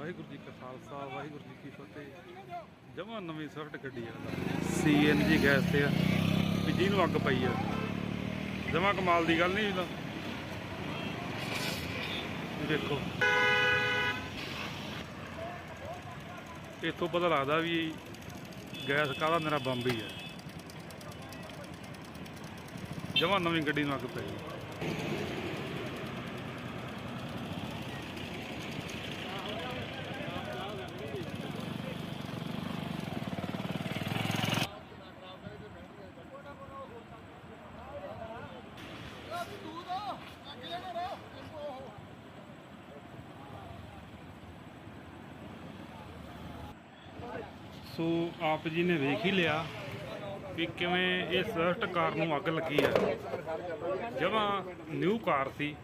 ਵਾਹਿਗੁਰੂ ਜੀ ਕਾ ਖਾਲਸਾ, ਵਾਹਿਗੁਰੂ ਜੀ ਕੀ ਫਤਿਹ। ਜਮਾ ਨਵੀਂ ਸਵਿਫਟ ਗੱਡੀ ਆ। ਸੀਐਨਜੀ ਗੈਸ ਤੇ ਆ। ਵੀ ਜਿਹਨੂੰ ਅੱਗ ਪਈ ਆ। ਜਮਾ ਕਮਾਲ ਦੀ ਗੱਲ ਨਹੀਂ ਇਹਦਾ ਦੇਖੋ। ਇੱਥੋਂ ਪਤਾ ਲੱਗਦਾ ਵੀ ਗੈਸ ਕਾਹਦਾ ਮੇਰਾ ਬੰਬ ਹੀ ਹੈ ਜਮਾ ਨਵੀਂ ਗੱਡੀ ਨੂੰ ਅੱਗ ਪਈ। ਸੋ ਆਪ ਜੀ ਨੇ ਵੇਖ ਹੀ ਲਿਆ ਕਿ ਕਿਵੇਂ ਇਹ ਸਵਿਫਟ ਕਾਰ ਨੂੰ ਅੱਗ ਲੱਗੀ ਹੈ। ਜਮਾਂ ਨਿਊ ਕਾਰ ਸੀ।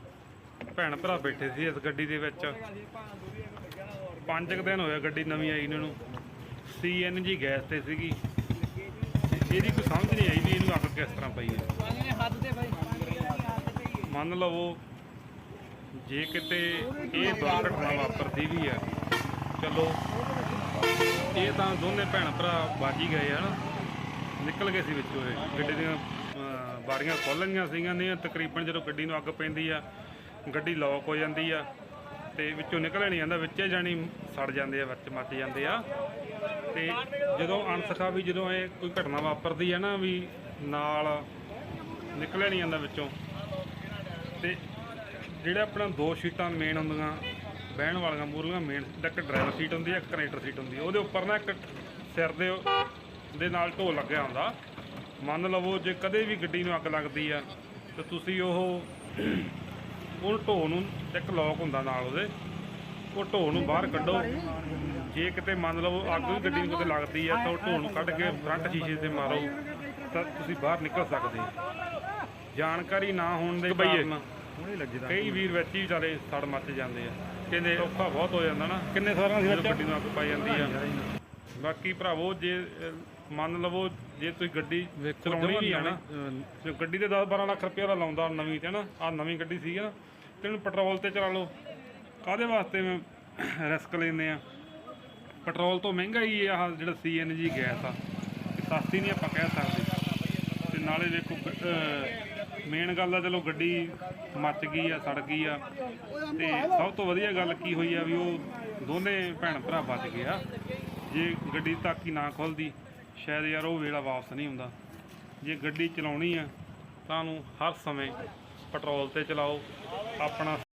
ਭੈਣ ਭਰਾ ਬੈਠੇ ਸੀ ਇਸ ਗੱਡੀ ਦੇ ਵਿੱਚ। ਪੰਜ ਕੁ ਦਿਨ ਹੋਇਆ ਗੱਡੀ ਨਵੀਂ ਆਈ ਇਹਨਾਂ। ਨੂੰ ਸੀਐਨਜੀ ਗੈਸ ਤੇ ਸੀਗੀ। ਇਹਦੀ ਕੋਈ ਸਮਝ ਨਹੀਂ ਆਈ ਵੀ ਇਹਨੂੰ ਅੱਗ ਕਿਸ ਤਰ੍ਹਾਂ ਪਈ ਹੈ। ਮੰਨ ਲਵੋ ਜੇ ਕਿਤੇ ਇਹ ਦੁਰਘਟਨਾ ਵਾਪਰਦੀ ਵੀ ਆ ਚਲੋ ਇਹ ਤਾਂ ਦੋਨੇ ਭੈਣ ਭਰਾ ਬਾਜੀ ਗਏ ਹਨ ਨਿਕਲ ਗਏ ਸੀ ਵਿੱਚੋਂ ਇਹ ਗੱਡੀ ਦੀਆਂ ਅਹ, ਬਾਰੀਆਂ ਖੁੱਲ੍ਹ ਗਈਆਂ ਸੀਗੀਆਂ ਨੇ ਤਕਰੀਬਨ ਜਦੋਂ ਗੱਡੀ ਨੂੰ ਅੱਗ ਪੈਂਦੀ ਆ ਗੱਡੀ ਲੌਕ ਹੋ ਜਾਂਦੀ ਆ ਤੇ ਵਿੱਚੋਂ ਨਿਕਲਿਆ ਨਹੀਂ ਜਾਂਦਾ ਵਿੱਚੇ ਜਾਣੀ ਸੜ ਜਾਂਦੇ ਆ ਵਿੱਚ ਮੱਚ ਜਾਂਦੇ ਆ। ਤੇ ਜਦੋਂ ਅਣਸਖਾ ਵੀ ਜਦੋਂ ਇਹ ਕੋਈ ਘਟਨਾ ਵਾਪਰਦੀ ਆ ਨਾ ਵੀ ਨਾਲ ਨਿਕਲਿਆ ਨਹੀਂ ਜਾਂਦਾ ਵਿੱਚੋਂ ਤੇ ਜਿਹੜੇ ਆਪਣਾ ਦੋ ਸੀਟਾਂ ਮੇਨ ਹੁੰਦੀਆਂ, ਬਹਿਣ ਵਾਲੀਆਂ ਮੂਰਲੀਆਂ ਮੇਨ ਇੱਕ ਡਰਾਈਵਰ ਸੀਟ ਹੁੰਦੀ ਹੈ, ਇੱਕ ਕਨੈਕਟਰ ਸੀਟ ਹੁੰਦੀ ਹੈ। ਉਹਦੇ ਉੱਪਰ ਨਾ ਇੱਕ ਸਿਰ ਦੇ ਦੇ ਨਾਲ ਢੋ ਲੱਗਿਆ ਹੁੰਦਾ। ਮੰਨ ਲਵੋ ਜੇ ਕਦੇ ਵੀ ਗੱਡੀ ਨੂੰ ਅੱਗ ਲੱਗਦੀ ਆ, ਤੇ ਤੁਸੀਂ ਉਹ ਉਹ ਢੋ ਨੂੰ ਇੱਕ ਲੋਕ ਹੁੰਦਾ ਨਾਲ ਉਹਦੇ, ਉਹ ਢੋ ਨੂੰ ਬਾਹਰ ਕੱਢੋ। ਜੇ ਕਿਤੇ ਮੰਨ ਲਵੋ ਅੱਗ ਵੀ ਗੱਡੀ ਨੂੰ ਕਿਤੇ ਲੱਗਦੀ ਆ, ਤਾਂ ਉਹ ਢੋ ਨੂੰ ਕੱਢ ਕੇ ਫਰੰਟ ਸ਼ੀਸ਼ੇ ਤੇ ਮਾਰੋ, ਤਾਂ ਤੁਸੀਂ ਬਾਹਰ ਨਿਕਲ ਸਕਦੇ ਜਾਣਕਾਰੀ ਨਾ ਹੋਣ ਦੇ ਕਾਰਨ ਕਈ ਵੀਰ ਵਿੱਚ ਹੀ ਵਿਚਾਰੇ ਸੜ ਮੱਚ ਜਾਂਦੇ ਆ। ਕਹਿੰਦੇ ਔਖਾ ਬਹੁਤ ਹੋ ਜਾਂਦਾ ਨਾ। ਕਿੰਨੇ ਸਾਲਾਂ ਦੀ ਗੱਡੀ ਨੂੰ ਅੱਗ ਪਾਈ ਜਾਂਦੀ ਆ। ਬਾਕੀ ਭਰਾਵੋ ਜੇ ਅਹ, ਮੰਨ ਲਵੋ ਜੇ ਤੁਸੀਂ ਗੱਡੀ ਚਲਾਉਣੀ ਵੀ ਆ ਨਾ ਤੇ ਗੱਡੀ ਤੇ 10 12 ਲੱਖ ਰੁਪਏ ਦਾ ਲਾਉਂਦਾ ਨਵੀਂ ਤੇ ਨਾ ਆ ਨਵੀਂ ਗੱਡੀ ਸੀਗੀ ਨਾ ਤੇ ਇਹਨੂੰ ਪੈਟਰੋਲ ਤੇ ਚਲਾ ਲਓ। ਕਾਦੇ ਵਾਸਤੇ ਰਿਸਕ ਲੈਂਦੇ ਆ? ਪੈਟਰੋਲ ਤੋਂ ਮਹਿੰਗਾ ਹੀ ਇਹ ਆਹ ਜਿਹੜਾ ਸੀਐਨਜੀ ਗੈਸ ਆ ਇਹ ਸਸਤੀ ਨਹੀਂ ਆਪਾਂ ਕਹਿ ਸਕਦੇ। ਤੇ ਨਾਲੇ ਵੇਖੋ ਮੇਨ ਗੱਲ ਆ, ਚਲੋ ਗੱਡੀ ਮੱਚ ਗਈ ਆ, ਸੜ ਗਈ ਆ। ਤੇ ਸਭ ਤੋਂ ਵਧੀਆ ਗੱਲ ਕੀ ਹੋਈ ਆ ਵੀ ਉਹ ਦੋਨੇ ਭੈਣ ਭਰਾ ਬਚ ਗਏ ਆ। ਜੇ ਗੱਡੀ ਤਾਕੀ ਨਾ ਖੁੱਲਦੀ, ਸ਼ਾਇਦ ਯਾਰ ਉਹ ਵੇਲਾ ਵਾਪਸ ਨਹੀਂ ਹੁੰਦਾ। ਜੇ ਗੱਡੀ ਚਲਾਉਣੀ ਆ, ਤਾਂ ਨੂੰ ਹਰ ਸਮੇਂ ਪੈਟਰੋਲ ਤੇ ਚਲਾਓ, ਆਪਣਾ